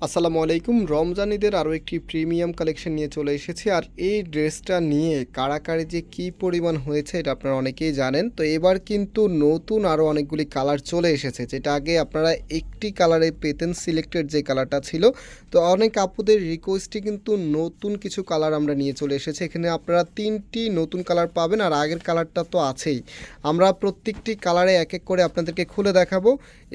আসসালামু আলাইকুম। রমজান ঈদের আরও একটি প্রিমিয়াম কালেকশন নিয়ে চলে এসেছি। আর এই ড্রেসটা নিয়ে কারাকারি যে কী পরিমাণ হয়েছে এটা আপনারা অনেকেই জানেন। তো এবার কিন্তু নতুন আরও অনেকগুলি কালার চলে এসেছে। যেটা আগে আপনারা একটি কালারে পেতেন, সিলেক্টেড যে কালারটা ছিল। তো অনেক আপুদের রিকোয়েস্টে কিন্তু নতুন কিছু কালার আমরা নিয়ে চলে এসেছি। এখানে আপনারা তিনটি নতুন কালার পাবেন আর আগের কালারটা তো আছেই। আমরা প্রত্যেকটি কালারে এক এক করে আপনাদেরকে খুলে দেখাবো।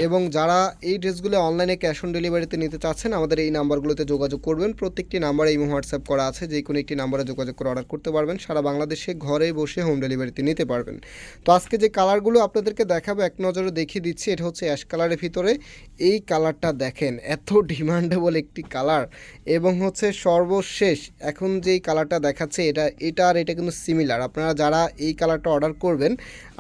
এবং যারা এই ড্রেসগুলো অনলাইনে ক্যাশ অন ডেলিভারিতে নিতে চাচ্ছেন আমাদের এই নাম্বারগুলোতে যোগাযোগ করবেন। প্রত্যেকটি নাম্বারে এই হোয়াটসঅ্যাপ করা আছে, যে কোনো একটি নাম্বারে যোগাযোগ করে অর্ডার করতে পারবেন। সারা বাংলাদেশে ঘরে বসে হোম ডেলিভারিতে নিতে পারবেন। তো আজকে যে কালারগুলো আপনাদেরকে দেখাবো, এক নজরে দেখিয়ে দিচ্ছি, এটা হচ্ছে অ্যাশ কালারের ভিতরে। এই কালারটা দেখেন, এত ডিমান্ডেবল একটি কালার এবং হচ্ছে সর্বশেষ এখন যেই কালারটা দেখাচ্ছে, এটা এটা আর এটা কিন্তু সিমিলার আপনারা যারা এই কালারটা অর্ডার করবেন,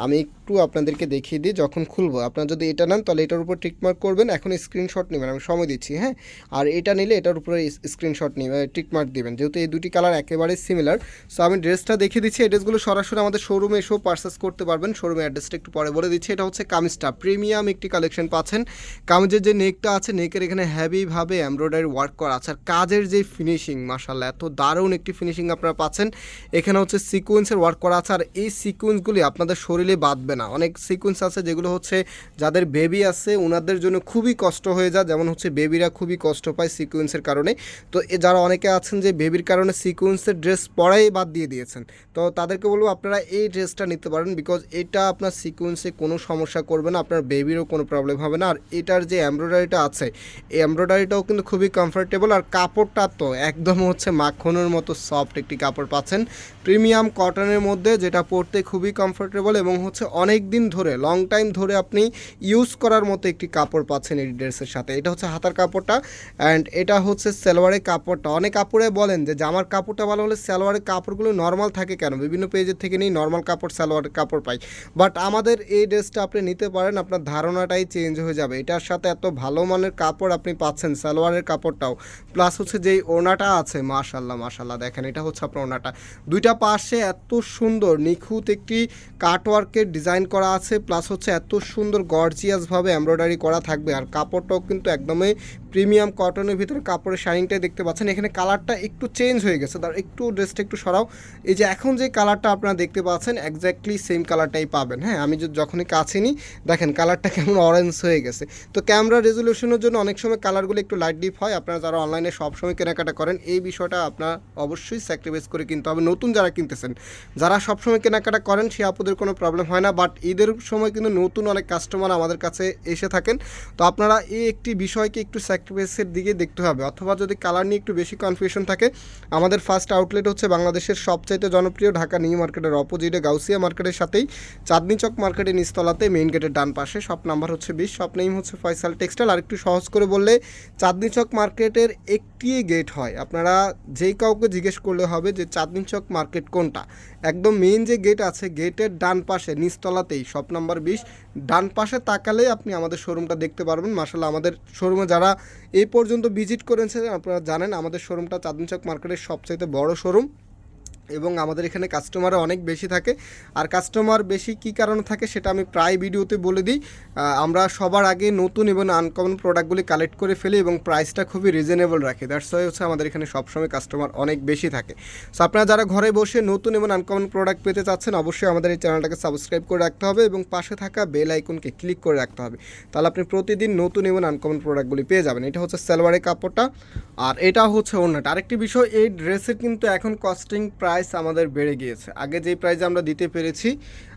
আমি একটু আপনাদেরকে দেখিয়ে দিই, যখন খুলবো। আপনারা যদি এটা নেন, তাহলে এটার উপর টিকমার্ক করবেন। এখন স্ক্রিনশট নেবেন, আমি সময় দিচ্ছি হ্যাঁ? আর এটা নিলে এটার উপরে স্ক্রিনশট নিবে টিকমার্ক দিবেন। যেহেতু এই দুটি কালার একেবারে সিমিলার সো আমি ড্রেসটা দেখিয়ে দিচ্ছি। এই ড্রেসগুলো সরাসরি আমাদের শোরুমে এসেও পার্সেস করতে পারবেন। শোরুমের অ্যাড্রেসটা একটু পরে বলে দিচ্ছি। এটা হচ্ছে কামিজটা। প্রিমিয়াম একটি কালেকশন পাচ্ছেন। কামিজের যে নেকটা আছে নেকের এখানে হ্যাভিভাবে এমব্রয়ডারি ওয়ার্ক করা আছে। আর কাজের যে ফিনিশিং মাসাল্লাহ এত দারুণ একটি ফিনিশিং আপনারা পাচ্ছেন। এখানে হচ্ছে সিকোয়েন্সের ওয়ার্ক করা আছে। আর এই সিকোয়েন্সগুলি আপনাদের শরীরে বাঁধবে না। অনেক সিকোয়েন্স আছে যেগুলো হচ্ছে যাদের বেবি আছে ওনাদের জন্য খুবই কষ্ট হয়ে যায়। যেমন হচ্ছে বেবিরা খুবই কষ্ট পায় সিকোয়েন্সের কারণে। তো যারা অনেকে আছেন যে বেবির কারণে সিকোয়েন্সের ড্রেস পরাই বাদ দিয়ে দিয়েছেন, তো তাদেরকে বলব আপনারা এই ড্রেসটা নিতে পারেন বিকজ এটা আপনার সিকোয়েন্সে কোনো সমস্যা করবে না, আপনার বেবিরও কোনো প্রবলেম হবে না। আর এটার যে এমব্রয়ডারিটা আছে, এই এমব্রয়ডারিটাও কিন্তু খুবই কমফোর্টেবল আর কাপড়টা তো একদম হচ্ছে মাখনের মতো সফট একটি কাপড় পাচ্ছেন। প্রিমিয়াম কটনের মধ্যে যেটা পরতে খুবই কমফোর্টেবল এবং হচ্ছে অনেক দিন ধরে লং টাইম ধরে আপনি ইউজ করার মতো একটি কাপড় পাচ্ছেন এই ড্রেসের সাথে। এটা হচ্ছে হাতার কাপড়টা অ্যান্ড এটা হচ্ছে সালোয়ারের কাপড়টা। অনেক কাপড়ে বলেন যে জামার কাপড়টা ভালো হলে সালোয়ারের কাপড়গুলো নর্মাল থাকে কেন? বিভিন্ন পেজের থেকে নিয়ে নর্মাল কাপড়, সালোয়ারের কাপড় পাই। বাট আমাদের এই ড্রেসটা আপনি নিতে পারেন, আপনার ধারণাটাই চেঞ্জ হয়ে যাবে। এটার সাথে এত ভালো মানের কাপড় আপনি পাচ্ছেন সালোয়ারের কাপড়টাও। প্লাস হচ্ছে যেই ওনাটা আছে, মাশাল্লাহ মাশাল্লাহ, দেখেন এটা হচ্ছে আপনার ওনাটা দুইটা পাশে এত সুন্দর, নিখুঁত একটি কাটওয়ার্কের ডিজাইন করা আছে প্লাস হচ্ছে এত সুন্দর গর্জিয়াসভাবে এমব্রয়ডারি করা থাকবে। আর কাপড়টাও কিন্তু একদমই প্রিমিয়াম কটনের ভিতরে কাপড়ের শাইনিংটাই দেখতে পাচ্ছেন। এখানে কালারটা একটু চেঞ্জ হয়ে গেছে। তার একটু ড্রেসটা একটু সরাও। এই যে এখন যে কালারটা আপনারা দেখতে পাচ্ছেন একজ্যাক্টলি সেম কালারটাই পাবেন। হ্যাঁ আমি যখনই কাছে নিই দেখেন কালারটা কেমন অরেঞ্জ হয়ে গেছে। তো ক্যামেরা রেজলিউশনের জন্য অনেক সময় কালারগুলো একটু লাইট ডিপ হয়। আপনারা যারা অনলাইনে সবসময় কেনাকাটা করেন, এই বিষয়টা আপনার অবশ্যই স্যাক্রিফাইস করে কিনতে হবে। নতুন যারা কিনতেছেন, যারা সবসময় কেনাকাটা করেন, সে আপুদের কোনো প্রবলেম হয় না। বাট ঈদের সময় কিন্তু নতুন অনেক কাস্টমার আমাদের কাছে এসে থাকেন। তো আপনারা এই একটি বিষয়কে একটু স্যাক্রিফাইসের দিকে দেখতে হবে, অথবা যদি কালার নিয়ে একটু বেশি কনফিউশন থাকে, আমাদের ফার্স্ট আউটলেট হচ্ছে বাংলাদেশের সবচাইতে জনপ্রিয় ঢাকা নিউ মার্কেটের অপোজিটে গাউসিয়া মার্কেটের সাথেই চাঁদনি চক মার্কেটের নিচতলাতে মেইন গেটের ডান পাশে শপ নাম্বার হচ্ছে বিশ শপ নেম হচ্ছে ফয়সাল টেক্সটাইল আর একটু সহজ করে বললে চাঁদনি চক মার্কেটের একটি গেট হয়। আপনারা যেই কাউকে জিজ্ঞেস করলে হবে যে চাঁদনি চক মার্কেট কোনটা? একদম মেইন যে গেট আছে গেটের ডান পাশে, নিচতলাতেই শপ নাম্বার বিশ, ডান পাশে তাকালেই আপনি আমাদের শোরুমটা দেখতে পারবেন। মার্শাল আমাদের শোরুমে যারা এই পর্যন্ত ভিজিট করেছেন, আপনারা জানেন আমাদের শোরুমটা চাঁদনচক মার্কেটের সবচাইতে বড় শোরুম এবং আমাদের এখানে কাস্টমারও অনেক বেশি থাকে। আর কাস্টমার বেশি কী কারণে থাকে সেটা আমি প্রায় ভিডিওতে বলে দিই। আমরা সবার আগে নতুন এবং আনকমন প্রোডাক্টগুলি কালেক্ট করে ফেলি এবং প্রাইসটা খুবই রিজনেবল রাখি। দ্যাটস ওয়াই হচ্ছে আমাদের এখানে সবসময় কাস্টমার অনেক বেশি থাকে। সো আপনারা যারা ঘরে বসে নতুন এবং আনকমন প্রোডাক্ট পেতে চাচ্ছেন, অবশ্যই আমাদের এই চ্যানেলটাকে সাবস্ক্রাইব করে রাখতে হবে এবং পাশে থাকা বেল আইকনকে ক্লিক করে রাখতে হবে। তাহলে আপনি প্রতিদিন নতুন এবং আনকমন প্রোডাক্টগুলি পেয়ে যাবেন। এটা হচ্ছে সালোয়ারের কাপড়টা। আর এটা হচ্ছে অন্যটা আরেকটি বিষয়, এই ড্রেসের কিন্তু এখন কস্টিং প্রাইস আমাদের বেড়ে গিয়েছে। আগে যেই প্রাইসে আমরা দিতে পেরেছি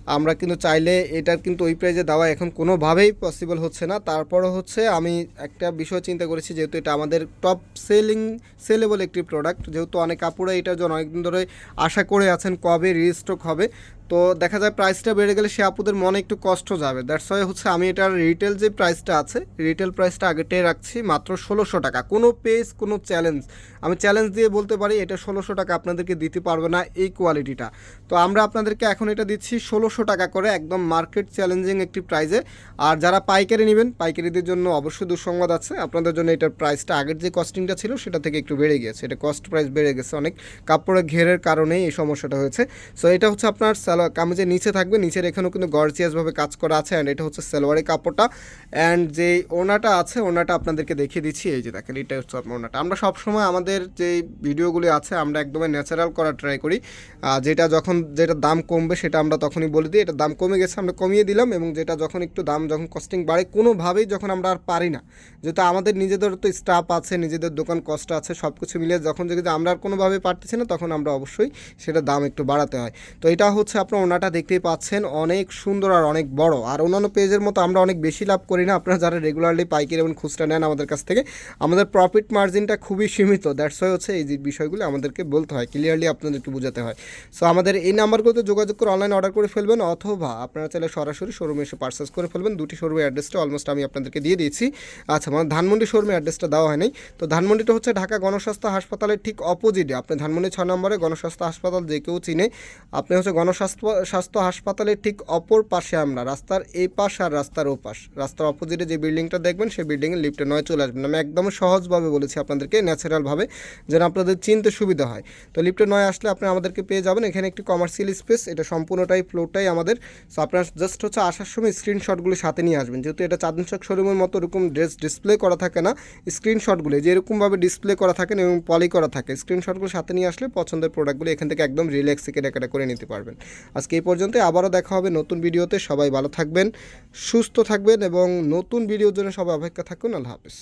আমরা কিন্তু চাইলে এটার কিন্তু ওই প্রাইজে দেওয়া এখন কোনোভাবেই পসিবল হচ্ছে না। তারপরও হচ্ছে আমি একটা বিষয় চিন্তা করেছি, যেহেতু এটা আমাদের টপ সেলিং সেলেবল একটি প্রোডাক্ট যেহেতু অনেক কাপড়ে এটার জন্য অনেকদিন ধরে আশা করে আছেন কবে রিস্টক হবে। তো দেখা যায় প্রাইসটা বেড়ে গেলে সে আপুদের মনে একটু কষ্ট যাবে। দ্যাটস ওয়াই হচ্ছে আমি এটার রিটেল যে প্রাইসটা আছে রিটেল প্রাইসটা আগেটাই রাখছি মাত্র ষোলোশো টাকা। কোনো পেজ কোনো চ্যালেঞ্জ আমি চ্যালেঞ্জ দিয়ে বলতে পারি, এটা ষোলোশো টাকা আপনাদেরকে দিতে পারবে না এই কোয়ালিটিটা তো আমরা আপনাদেরকে এখন এটা দিচ্ছি ষোলোশো আঠারোশো টাকা করে একদম মার্কেট চ্যালেঞ্জিং একটি প্রাইজে আর যারা পাইকারি নেবেন, পাইকারিদের জন্য অবশ্যই দুঃসংবাদ আছে। আপনাদের জন্য এটার প্রাইসটা আগের যে কস্টিংটা ছিল, সেটা থেকে একটু বেড়ে গেছে এটা কস্ট প্রাইস বেড়ে গেছে অনেক। কাপড়ের ঘেরের কারণেই এই সমস্যাটা হয়েছে। সো এটা হচ্ছে আপনার সালোয়ার কামিজের নিচে থাকবে। নিচের এখানেও কিন্তু গর্জিয়াসভাবে কাজ করা আছে। অ্যান্ড এটা হচ্ছে সালোয়ারের কাপড়টা। অ্যান্ড যে ওনাটা আছে, ওনাটা আপনাদেরকে দেখিয়ে দিচ্ছি। এই যে দেখেন, এটা হচ্ছে ওনাটা। আমরা সবসময় আমাদের যে ভিডিওগুলি আছে, আমরা একদমই ন্যাচারাল করার ট্রাই করি। যেটা যখন যেটা দাম কমবে, সেটা আমরা তখনই বলে। দিই, এটা দাম কমে গেছে, আমরা কমিয়ে দিলাম এবং যেটা যখন একটু দাম যখন কস্টিং বাড়ে, কোনোভাবেই যখন আমরা আর পারি না। যেহেতু আমাদের নিজেদের তো স্টাফ আছে, নিজেদের দোকান কষ্ট আছে সব কিছু মিলিয়ে যখন যদি আমরা আর কোনোভাবে পারতেছি না, তখন আমরা অবশ্যই সেটা দাম একটু বাড়াতে হয়। তো এটা হচ্ছে আপনার ওনাটা দেখতেই পাচ্ছেন, অনেক সুন্দর আর অনেক বড়। আর অন্যান্য পেজের মতো আমরা অনেক বেশি লাভ করি না, আপনারা যারা রেগুলারলি পাইকারি এবং খুচরা নেন আমাদের কাছ থেকে, আমাদের প্রফিট মার্জিনটা খুবই সীমিত। দ্যাটস ওয়াই হচ্ছে এই বিষয়গুলো আমাদেরকে বলতে হয় ক্লিয়ারলি আপনাদের একটু বোঝাতে হয়। সো আমাদের এই নাম্বারগুলোতে যোগাযোগ করে অনলাইন অর্ডার করে ফেলবেন। অথবা আপনারা চাইলে সরাসরি শোরুমে এসে পার্সেস করে ফেলবেন। দুটি শোরুমের অ্যাড্রেসটা অলমোস্ট আমি আপনাদেরকে দিয়ে দিয়েছি। আচ্ছা মানে ধানমন্ডি শোরুমের অ্যাড্রেসটা দেওয়া হয়নি তো ধানমন্ডিটা হচ্ছে ঢাকা গণস্বাস্থ্য হাসপাতালের ঠিক অপোজিটে আপনি ধানমন্ডি ছয় নম্বরে গণস্বাস্থ্য হাসপাতাল যে কেউ চিনে, আপনি হচ্ছে গণস্বাস্থ্য, স্বাস্থ্য হাসপাতালের ঠিক অপর পাশে আমরা, রাস্তার এই পাশ আর রাস্তার ও পাশ রাস্তার অপোজিটে যে বিল্ডিংটা দেখবেন, সেই বিল্ডিংয়ে লিফটে নয় চলে আসবেন। আমি একদম সহজভাবে বলেছি আপনাদেরকে ন্যাচারালভাবে যেন আপনাদের চিনতে সুবিধা হয়। তো লিফটে নয় আসলে আপনি আমাদেরকে পেয়ে যাবেন। এখানে একটি কমার্শিয়াল স্পেস এটা সম্পূর্ণটাই ফ্লোরটাই আমাদের সো আপনার জাস্ট হচ্ছে আসার সময় স্ক্রিনশটগুলো সাথে নিয়ে আসবেন। যেহেতু এটা চাঁদন চক শোরুমের মতো এরকম ড্রেস ডিসপ্লে করা থাকে না স্ক্রিনশটগুলো যে এরকমভাবে ডিসপ্লে করা থাকেন এবং পলি করা থাকে স্ক্রিনশটগুলো সাথে নিয়ে আসলে পছন্দের প্রোডাক্টগুলো এখান থেকে একদম রিল্যাক্সে কেনাকাটা করে নিতে পারবেন। আজকে এই পর্যন্ত আবারও দেখা হবে নতুন ভিডিওতে, সবাই ভালো থাকবেন, সুস্থ থাকবেন এবং নতুন ভিডিওর জন্য সবাই অপেক্ষা থাকুন, আল্লাহ হাফিজ।